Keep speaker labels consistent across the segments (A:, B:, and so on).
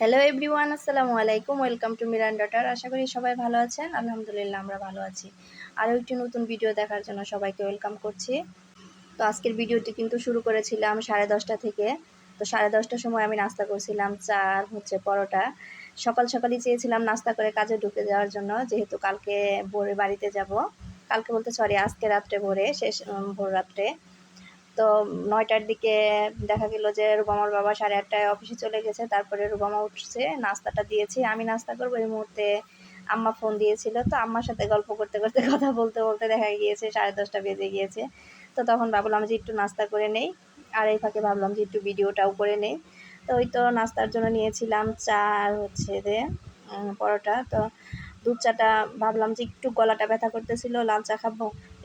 A: Hello everyone আসসালামু আলাইকুম welcome to Miran daughter আশা করি সবাই ভালো আছেন। আলহামদুলিল্লাহ, আমরা ভালো আছি। আরও একটি নতুন ভিডিও দেখার জন্য সবাইকে ওয়েলকাম করছি। তো আজকের ভিডিওটি কিন্তু শুরু করেছিলাম সাড়ে দশটা থেকে। তো সাড়ে দশটার সময় আমি নাস্তা করছিলাম, চা আর হচ্ছে পরোটা। সকাল সকালই চেয়েছিলাম নাস্তা করে কাজে ঢুকে যাওয়ার জন্য, যেহেতু কালকে ভোরে বাড়িতে যাব। কালকে বলতে সরি আজকে রাত্রে ভোরে, শেষ ভোর রাত্রে। তো নয়টার দিকে দেখা গেল যে রুবামার বাবা সাড়ে আটটায় অফিসে চলে গেছে, তারপরে রুবামা উঠছে, নাস্তাটা দিয়েছি, আমি নাস্তা করব। এই মুহূর্তে আম্মা ফোন দিয়েছিল, তো আম্মার সাথে গল্প করতে করতে কথা বলতে বলতে দেখা গিয়েছে সাড়ে দশটা বেজে গিয়েছে। তো তখন ভাবলাম যে একটু নাস্তা করে নেই, আর এই ফাঁকে ভাবলাম যে একটু ভিডিওটাও করে নেই। তো ওই তো নাস্তার জন্য নিয়েছিলাম চা আর হচ্ছে যে পরোটা। তো দুধ চাটা ভাবলাম যে একটু গলাটা ব্যথা করতেছিল, লাল চা খাব।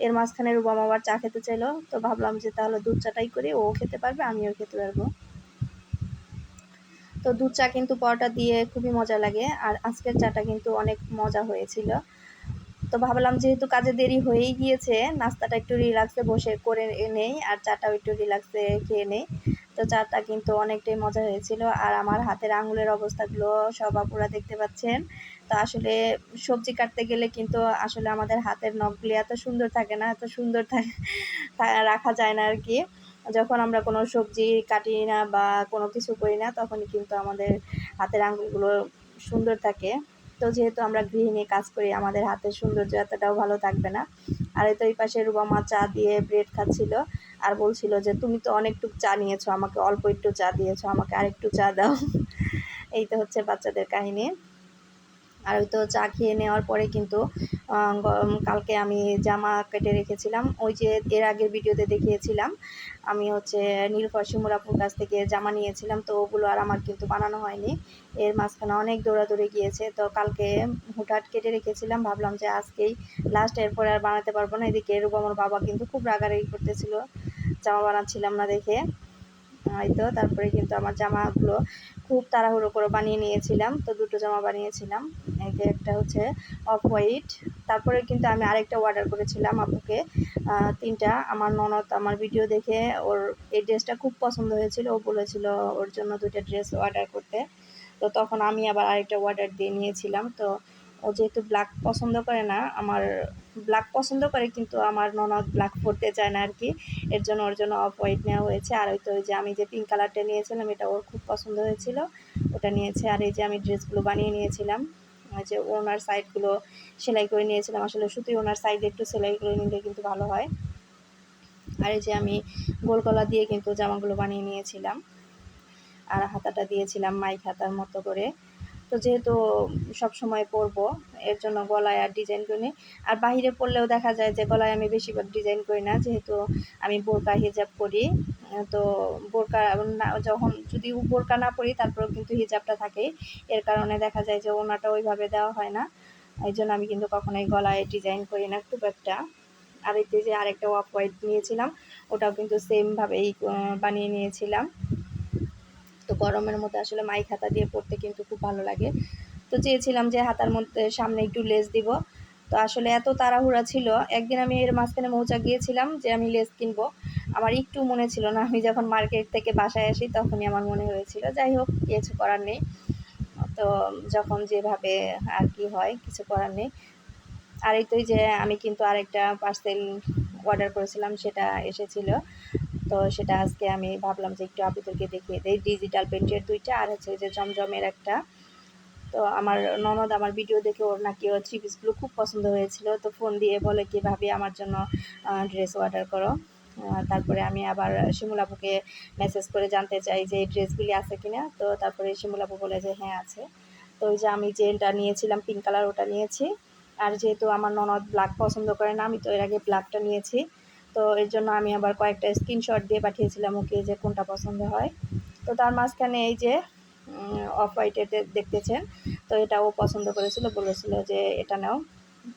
A: এর মাঝখানে রুবাম আবার চা খেতে চাইলো, তো ভাবলাম যে তাহলে দুধ চাটাই করি, ও খেতে পারবে, আমিও খেতে পারব। তো দুধ চা কিন্তু পরোটা দিয়ে খুবই মজা লাগে, আর আজকের চাটা কিন্তু অনেক মজা হয়েছিল। তো ভাবলাম যেহেতু কাজে দেরি হয়েই গিয়েছে, নাস্তাটা একটু রিল্যাক্সে বসে করে নেই, আর চাটাও একটু রিল্যাক্সে খেয়ে নেই। তো চাটা কিন্তু অনেকটাই মজা হয়েছিল। আর আমার হাতের আঙুলের অবস্থাগুলো সব আপুরা দেখতে পাচ্ছেন। তো আসলে সবজি কাটতে গেলে কিন্তু আসলে আমাদের হাতের নখগুলি এত সুন্দর থাকে না, এত সুন্দর রাখা যায় না আর কি। যখন আমরা কোনো সবজি কাটি না বা কোনো কিছু করি না, তখনই কিন্তু আমাদের হাতের আঙুলগুলো সুন্দর থাকে। তো যেহেতু আমরা গৃহিণী, কাজ করি, আমাদের হাতের সৌন্দর্য এতটাও ভালো থাকবে না। আর তো এই পাশে রুবামা চা দিয়ে ব্রেড খাচ্ছিল আর বলছিল যে, তুমি তো অনেকটুকু চা নিয়েছো, আমাকে অল্প একটু চা দিয়েছ, আমাকে আরেকটু চা দাও। এই তো হচ্ছে বাচ্চাদের কাহিনী। আর ওই তো চা খেয়ে নেওয়ার পরে কিন্তু কালকে আমি জামা কেটে রেখেছিলাম। ওই যে এর আগের ভিডিওতে দেখিয়েছিলাম আমি হচ্ছে নীলফর শিমুরাপুর কাছ থেকে জামা নিয়েছিলাম, তো ওগুলো আর আমার কিন্তু বানানো হয়নি। এর মাঝখানে অনেক দৌড়াদৌড়ি গিয়েছে, তো কালকে হুটহাট কেটে রেখেছিলাম, ভাবলাম যে আজকেই লাস্ট এরপরে আর বানাতে পারব না। এদিকে এরকম আমার বাবা কিন্তু খুব রাগারাগি করতেছিল, জামা বানাচ্ছিলাম না দেখে। এই তো তারপরে কিন্তু আমার জামাগুলো খুব তাড়াহুড়ো করে বানিয়ে নিয়েছিলাম। তো দুটো জামা বানিয়েছিলাম। এই একটা হচ্ছে অফ হোয়াইট, তারপরে কিন্তু আমি আরেকটা অর্ডার করেছিলাম আপুকে। তিনটা। আমার ননদ আমার ভিডিও দেখে ওর এই ড্রেসটা খুব পছন্দ হয়েছিল। ও বলেছিল ওর জন্য দুইটা ড্রেস অর্ডার করতে। তো তখন আমি আবার আরেকটা অর্ডার দিয়ে নিয়েছিলাম। তো যেহেতু ব্ল্যাক পছন্দ করে না, আমার ব্ল্যাক পছন্দ করে, কিন্তু আমার ননদ ব্ল্যাক পরতে চায় না আর কি এর জন্য ওর জন্য অফ হোয়াইট নেওয়া হয়েছে। আর ওই তো ওই যে আমি যে পিঙ্ক কালারটা নিয়েছিলাম, এটা ওর খুব পছন্দ হয়েছিল। ওটা নিয়েছে আর এই যে আমি ড্রেসগুলো বানিয়ে নিয়েছিলাম। যে ওনার সাইডগুলো সেলাই করে নিয়েছিলাম। আসলে সুতোই ওনার সাইডে একটু সেলাই করে নিলে কিন্তু ভালো হয়। আর এই যে আমি গোল গলা দিয়ে কিন্তু জামাগুলো বানিয়ে নিয়েছিলাম। আর হাতাটা দিয়েছিলাম মাইক হাতার মতো করে। তো যেহেতু সব সময় পরবো, এর জন্য গলায় আর ডিজাইন করি। আর বাইরে পরলেও দেখা যায় যে গলায় আমি বেশিরভাগ ডিজাইন করি না, যেহেতু আমি বোরকা, হিজাব করি তো বোরকা যখন যদি বোরকা না পরি, তারপরেও কিন্তু হিজাবটা থাকে এর কারণে দেখা যায় যে ওনাটা ওইভাবে দেওয়া হয় না। এই জন্য আমি কিন্তু কখনোই গলায় ডিজাইন করি না খুব একটা। আর এতে যে আরেকটা অফ হোয়াইট নিয়েছিলাম, ওটাও কিন্তু সেমভাবেই বানিয়ে নিয়েছিলাম। তো গরমের মধ্যে আসলে মাইক হাতা দিয়ে পড়তে কিন্তু খুব ভালো লাগে। তো চেয়েছিলাম যে হাতার মধ্যে সামনে একটু লেস দিব। তো আসলে এত তাড়াহুড়া ছিল। একদিন আমি এর মাঝখানে মৌচা গিয়েছিলাম যে আমি লেস কিনবো। আমার একটু মনে ছিল না, আমি যখন মার্কেট থেকে বাসায় আসি তখনই আমার মনে হয়েছিল, যাই হোক, কিছু করার নেই। তো যখন যেভাবে আর কি হয়, কিছু করার নেই। আর এই তো যে আমি কিন্তু আরেকটা পার্সেল অর্ডার করেছিলাম, সেটা এসেছিল। তো সেটা আজকে আমি ভাবলাম যে একটু আপনাদেরকে দেখিয়ে দিই। ডিজিটাল প্রিন্টের দুইটা, আর হচ্ছে যে জমজমের একটা। তো আমার ননদ আমার ভিডিও দেখে ওর নাকি ও থ্রি পিসগুলো খুব পছন্দ হয়েছিল। তো ফোন দিয়ে বলে কি, ভাবি, আমার জন্য ড্রেস অর্ডার করো। তারপরে আমি আবার শিমুলাপুকে মেসেজ করে জানতে চাই যে এই ড্রেসগুলি আছে কিনা। তো তারপরে শিমুলাপু বলে যে হ্যাঁ আছে। তো ওই যে আমি যেটা নিয়েছিলাম পিঙ্ক কালার ওটা নিয়েছি। আর যেহেতু আমার ননদ ব্ল্যাক পছন্দ করে না, আমি তো এর আগে ব্ল্যাকটা নিয়েছি। তো এর জন্য আমি আবার কয়েকটা স্ক্রিনশট দিয়ে পাঠিয়েছিলাম ওকে যে কোনটা পছন্দ হয়। তো তার মাঝখানে এই যে অফ হোয়াইটের দেখতেছেন, তো এটা ও পছন্দ করেছিল, বলেছিল যে এটা নাও।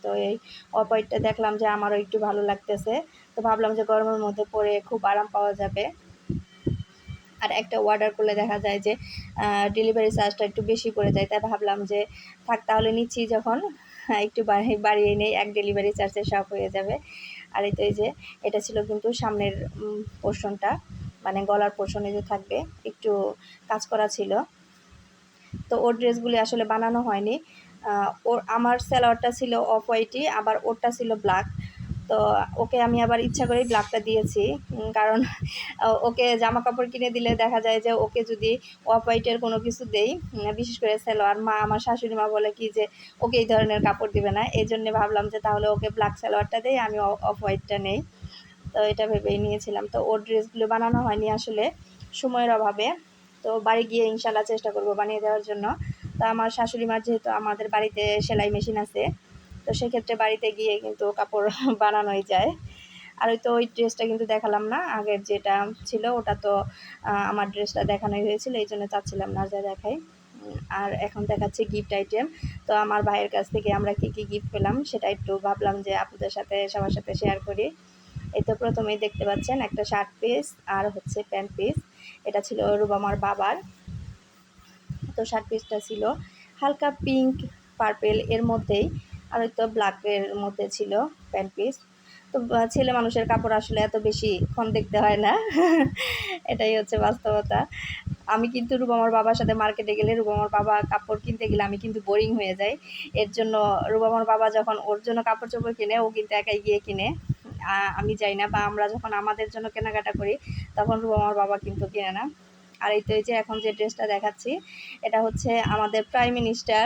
A: তো এই অফ হোয়াইটটা দেখলাম যে আমারও একটু ভালো লাগতেছে। তো ভাবলাম যে গরমের মধ্যে পরে খুব আরাম পাওয়া যাবে। আর একটা অর্ডার করলে দেখা যায় যে ডেলিভারি চার্জটা একটু বেশি পড়ে যায়। তাই ভাবলাম যে, থাক তাহলে নিচ্ছি যখন। একটু বাড়িয়ে নেই, এক ডেলিভারি চার্জে সব হয়ে যাবে। আর এই তো এই যে, এটা ছিল কিন্তু সামনের পোর্শনটা মানে গলার পোর্শনে যে থাকবে, একটু কাজ করা ছিল। তো ওর ড্রেসগুলি আসলে বানানো হয়নি। ওর, আমার স্যালোয়ারটা ছিল অফ হোয়াইটই, আবার ওরটা ছিল ব্ল্যাক। তো ওকে আমি আবার ইচ্ছা করেই ব্ল্যাকটা দিয়েছি কারণ ওকে জামা কাপড় কিনে দিলে দেখা যায় যে ওকে যদি অফ হোয়াইটের কোনো কিছু দেই বিশেষ করে সালোয়ার মা, আমার শাশুড়ি মা বলে কি যে ওকে এই ধরনের কাপড় দিবে না। এই জন্যে ভাবলাম যে তাহলে ওকে ব্ল্যাক সালোয়ারটা দেই, আমি অফ হোয়াইটটা নেই। তো এটা ভেবেই নিয়েছিলাম। তো ওর ড্রেসগুলো বানানো হয়নি আসলে সময়ের অভাবে। তো বাড়ি গিয়ে ইনশাল্লাহ চেষ্টা করব বানিয়ে দেওয়ার জন্য। তো আমার শাশুড়ি মার যেহেতু আমাদের বাড়িতে সেলাই মেশিন আছে তো সেক্ষেত্রে বাড়িতে গিয়ে কিন্তু কাপড় বানানোই যায়। আর ওই তো ওই ড্রেসটা কিন্তু দেখালাম না, আগের যেটা ছিল ওটা তো আমার ড্রেসটা দেখানোই হয়েছিল, এই জন্য চাচ্ছিলাম না যা দেখাই। আর এখন দেখাচ্ছি গিফট আইটেম তো আমার ভাইয়ের কাছ থেকে আমরা কি কি গিফট পেলাম সেটা একটু ভাবলাম যে আপনাদের সাথে সবার সাথে শেয়ার করি। এই তো প্রথমেই দেখতে পাচ্ছেন একটা শার্ট পিস আর হচ্ছে প্যান্ট পিস এটা ছিল রুবামার বাবার। তো শার্ট পিসটা ছিল হালকা পিঙ্ক পার্পেল এর মধ্যেই আর তো ব্ল্যাকের মধ্যে ছিল প্যান্ট পিস তো ছেলে মানুষের কাপড় আসলে এত বেশি ক্ষণ দেখতে হয় না। এটাই হচ্ছে বাস্তবতা। আমি কিন্তু রুবামার বাবার সাথে মার্কেটে গেলে রুবামার বাবা কাপড় কিনতে গেলে আমি কিন্তু বোরিং হয়ে যাই। এর জন্য রুবামার বাবা যখন ওর জন্য কাপড় চোপড় কিনে, ও কিন্তু একাই গিয়ে কিনে। আমি যাই না বা আমরা যখন আমাদের জন্য কেনাকাটা করি, তখন রুবামার বাবা কিন্তু কিনে না। আর এই তো এই যে এখন যে ড্রেসটা দেখাচ্ছি, এটা হচ্ছে আমাদের প্রাইম মিনিস্টার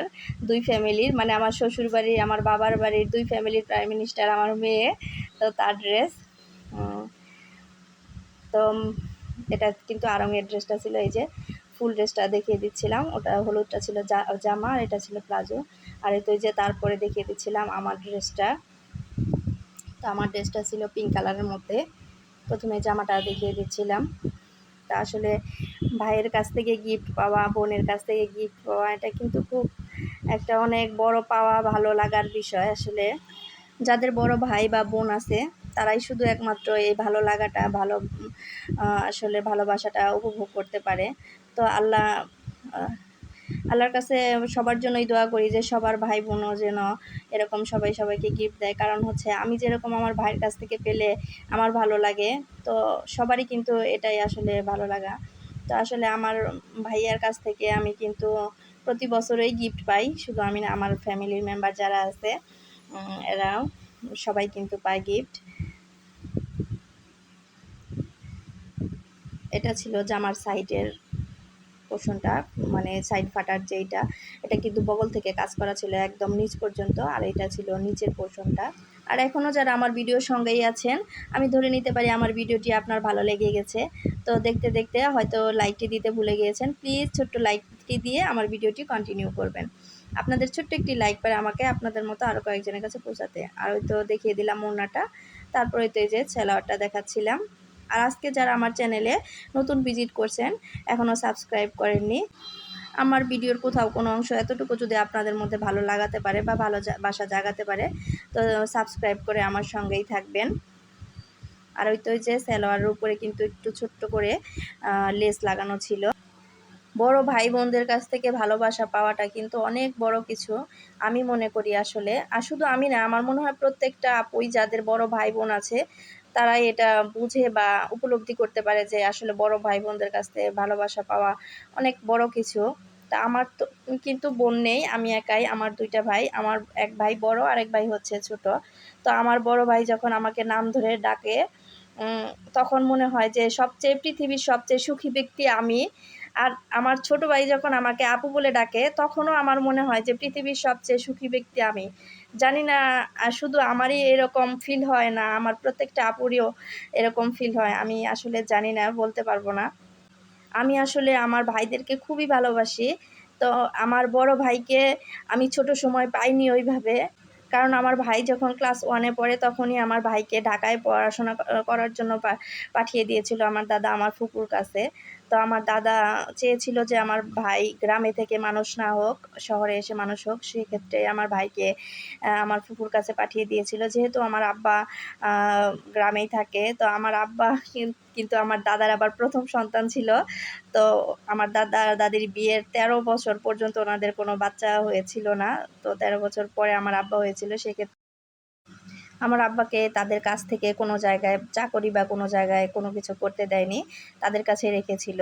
A: দুই ফ্যামিলির মানে আমার শ্বশুর বাড়ির আমার বাবার বাড়ির দুই ফ্যামিলির প্রাইম মিনিস্টার আমার মেয়ে, তো তার ড্রেস তো এটা কিন্তু আরঙের ড্রেসটা ছিল, এই যে ফুল ড্রেসটা দেখিয়ে দিচ্ছিলাম। ওটা হলুদটা ছিল জামা, আর এটা ছিল প্লাজো। আর এই তো যে তারপরে দেখিয়ে দিচ্ছিলাম আমার ড্রেসটা তো আমার ড্রেসটা ছিল পিঙ্ক কালারের মধ্যে। প্রথমে জামাটা দেখিয়ে দিচ্ছিলাম। তা আসলে ভাইয়ের কাছ থেকে গিফট পাওয়া, বোনের কাছ থেকে গিফট পাওয়া, এটা কিন্তু খুব একটা অনেক বড় পাওয়া, ভালো লাগার বিষয় আসলে। যাদের বড় ভাই বা বোন আছে, তারাই শুধু একমাত্র এই ভালো লাগাটা, ভালো আসলে ভালোবাসাটা উপভোগ করতে পারে। তো আল্লাহ আল্লাহর কাছে সবার জন্যই দোয়া করি যে সবার ভাই বোনও যেন এরকম সবাই সবাইকে গিফট দেয়। কারণ হচ্ছে আমি যেরকম আমার ভাইয়ের কাছ থেকে পেলে আমার ভালো লাগে, তো সবারই কিন্তু এটাই আসলে ভালো লাগা। তো আসলে আমার ভাইয়ার কাছ থেকে আমি কিন্তু প্রতি বছরই গিফট পাই, শুধু আমি না, আমার ফ্যামিলির মেম্বার যারা আছে এরাও সবাই কিন্তু পায় গিফট এটা ছিল জামার সাইডের পোর্শনটা মানে সাইড ফাটার যেইটা, এটা কিন্তু বগল থেকে কাজ করা ছিল একদম নিচ পর্যন্ত, আর এটা ছিল নিচের পোর্শনটা আর এখনও যারা আমার ভিডিওর সঙ্গেই আছেন, আমি ধরে নিতে পারি আমার ভিডিওটি আপনার ভালো লেগে গেছে। তো দেখতে দেখতে হয়তো লাইকটি দিতে ভুলে গিয়েছেন, প্লিজ ছোট্ট লাইকটি দিয়ে আমার ভিডিওটি কন্টিনিউ করবেন। আপনাদের ছোট্ট একটি লাইক পারে আমাকে আপনাদের মতো আরও কয়েকজনের কাছে পৌঁছাতে। আর ওই তো দেখিয়ে দিলাম ওড়নাটা, তারপরে তো এই যে ছেলাওয়ারটা দেখাচ্ছিলাম। আর আজকে যারা আমার চ্যানেলে নতুন ভিজিট করছেন এখনও সাবস্ক্রাইব করেননি, আমার ভিডিওর কোথাও কোনো অংশ এতটুকু যদি আপনাদের মধ্যে ভালো লাগাতে পারে বা ভালো বাসা জাগাতে পারে, তো সাবস্ক্রাইব করে আমার সঙ্গেই থাকবেন। আর ওই তো যে সালোয়ারের উপরে কিন্তু একটু ছোট্ট করে লেস লাগানো ছিল। বড় ভাই বোনদের কাছ থেকে ভালোবাসা পাওয়াটা কিন্তু অনেক বড় কিছু, আমি মনে করি আসলে। আর শুধু আমি না, আমার মনে হয় প্রত্যেকটা আপুই যাদের বড় ভাই বোন আছে তারাই এটা বুঝে বা উপলব্ধি করতে পারে যে আসলে বড় ভাই বোনদের কাছ থেকে ভালোবাসা পাওয়া অনেক বড় কিছু। তা আমার তো কিন্তু বোন নেই, আমি একাই, আমার দুইটা ভাই, আমার এক ভাই বড় আর এক ভাই হচ্ছে ছোট। তো আমার বড় ভাই যখন আমাকে নাম ধরে ডাকে তখন মনে হয় যে সবচেয়ে, পৃথিবীর সবচেয়ে সুখী ব্যক্তি আমি। আর আমার ছোট ভাই যখন আমাকে আপু বলে ডাকে, তখনও আমার মনে হয় যে পৃথিবীর সবচেয়ে সুখী ব্যক্তি আমি। জানি না শুধু আমারই এরকম ফিল হয় না, আমার প্রত্যেকটা আপুরিও এরকম ফিল হয়, আমি আসলে জানি না, বলতে পারব না। আমি আসলে আমার ভাইদেরকে খুবই ভালোবাসি, তো আমার বড় ভাইকে আমি ছোট সময় পাইনি ওইভাবে, কারণ আমার ভাই যখন ক্লাস ওয়ানে পড়ে তখনই আমার ভাইকে ঢাকায় পড়াশোনা করার জন্য পাঠিয়ে দিয়েছিল আমার দাদা আমার ফুকুর কাছে। তো আমার দাদা চেয়েছিল যে আমার ভাই গ্রামে থেকে মানুষ না হোক, শহরে এসে মানুষ হোক, সেক্ষেত্রে আমার ভাইকে আমার ফুপুর কাছে পাঠিয়ে দিয়েছিল। যেহেতু আমার আব্বা গ্রামেই থাকে, তো আমার আব্বা কিন্তু আমার দাদার আবার প্রথম সন্তান ছিল। তো আমার দাদা, দাদির বিয়ের তেরো বছর পর্যন্ত ওনাদের কোনো বাচ্চা হয়েছিল না। তো তেরো বছর পরে আমার আব্বা হয়েছিল, সেক্ষেত্রে আমার আব্বাকে তাদের কাছ থেকে কোনো জায়গায় চাকরি বা কোনো জায়গায় কোনো কিছু করতে দেয়নি, তাদের কাছে রেখেছিল।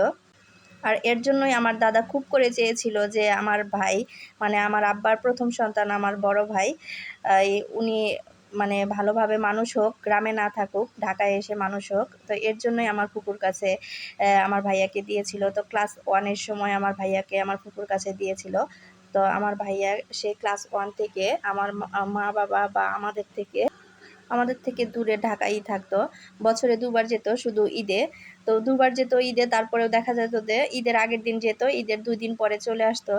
A: আর এর জন্যই আমার দাদা খুব করে চেয়েছিল যে আমার ভাই মানে আমার আব্বার প্রথম সন্তান, আমার বড় ভাই উনি মানে ভালোভাবে মানুষ হোক, গ্রামে না থাকুক, ঢাকায় এসে মানুষ হোক। তো এর জন্যই আমার ফুপুর কাছে আমার ভাইয়াকে দিয়েছিল। তো ক্লাস ওয়ানের সময় আমার ভাইয়াকে আমার ফুপুর কাছে দিয়েছিল। তো আমার ভাইয়া সে ক্লাস ওয়ান থেকে আমার মা বাবা বা আমাদের থেকে আমাদের থেকে দূরে ঢাকাই থাকতো। বছরে দুবার যেত শুধু ঈদে। তো দুবার যেত ঈদে, তারপরেও দেখা যেত যে ঈদের আগের দিন যেত, ঈদের দুই দিন পরে চলে আসতো।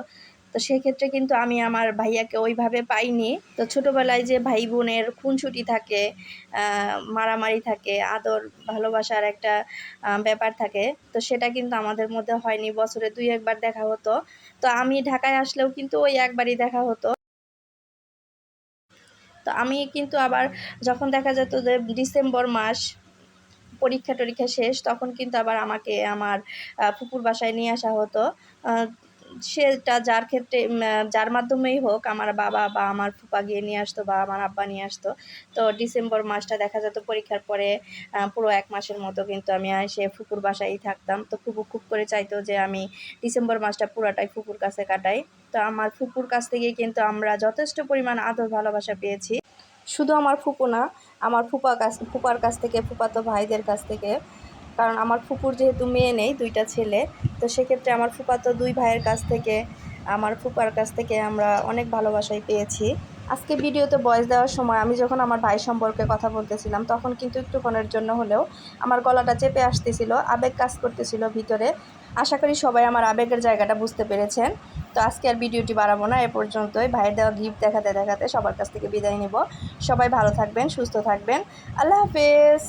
A: তো সেক্ষেত্রে কিন্তু আমি আমার ভাইয়াকে ওইভাবে পাইনি। তো ছোটোবেলায় যে ভাই বোনের খুনসুটি থাকে মারামারি থাকে, আদর, ভালোবাসার একটা ব্যাপার থাকে, তো সেটা কিন্তু আমাদের মধ্যে হয়নি। বছরে দুই একবার দেখা হতো। তো আমি ঢাকায় আসলেও কিন্তু ওই একবারই দেখা হতো। তো আমি কিন্তু আবার যখন দেখা যেত যে ডিসেম্বর মাস পরীক্ষা টরীক্ষা শেষ, তখন কিন্তু আবার আমাকে আমার ফুপুর বাসায় নিয়ে আসা হতো। সেটা যার ক্ষেত্রে যার মাধ্যমেই হোক আমার বাবা বা আমার ফুপা গিয়ে নিয়ে আসতো বা আমার আব্বা নিয়ে আসতো। তো ডিসেম্বর মাসটা দেখা যেত পরীক্ষার পরে পুরো এক মাসের মতো কিন্তু আমি সে ফুপুর বাসায় থাকতাম। তো ফুপু খুব করে চাইতো যে আমি ডিসেম্বর মাসটা পুরোটাই ফুপুর কাছে কাটাই। তো আমার ফুপুর কাছ থেকে কিন্তু আমরা যথেষ্ট পরিমাণ আদর ভালোবাসা পেয়েছি। শুধু আমার ফুপু না, আমার ফুপা কাছ, ফুপার কাছ থেকে, ফুপাতো ভাইদের কাছ থেকে। কারণ আমার ফুপুর যেহেতু মেয়ে নেই, দুইটা ছেলে, তো সেক্ষেত্রে আমার ফুপাতো দুই ভাইয়ের কাছ থেকে, আমার ফুপার কাছ থেকে আমরা অনেক ভালোবাসাই পেয়েছি। আজকে ভিডিওতে বয়স দেওয়ার সময় আমি যখন আমার ভাই সম্পর্কে কথা বলতেছিলাম, তখন কিন্তু একটুক্ষণের জন্য হলেও আমার গলাটা চেপে আসতেছিল, আবেগ কাজ করতেছিল ভিতরে। আশা করি সবাই আমার আবেগের জায়গাটা বুঝতে পেরেছেন। তো আজকে আর ভিডিওটি বাড়াবো না, এ পর্যন্তই। ভাইয়ের দেওয়া গিফট দেখাতে দেখাতে সবার কাছ থেকে বিদায় নিব। সবাই ভালো থাকবেন, সুস্থ থাকবেন। আল্লাহ হাফেজ।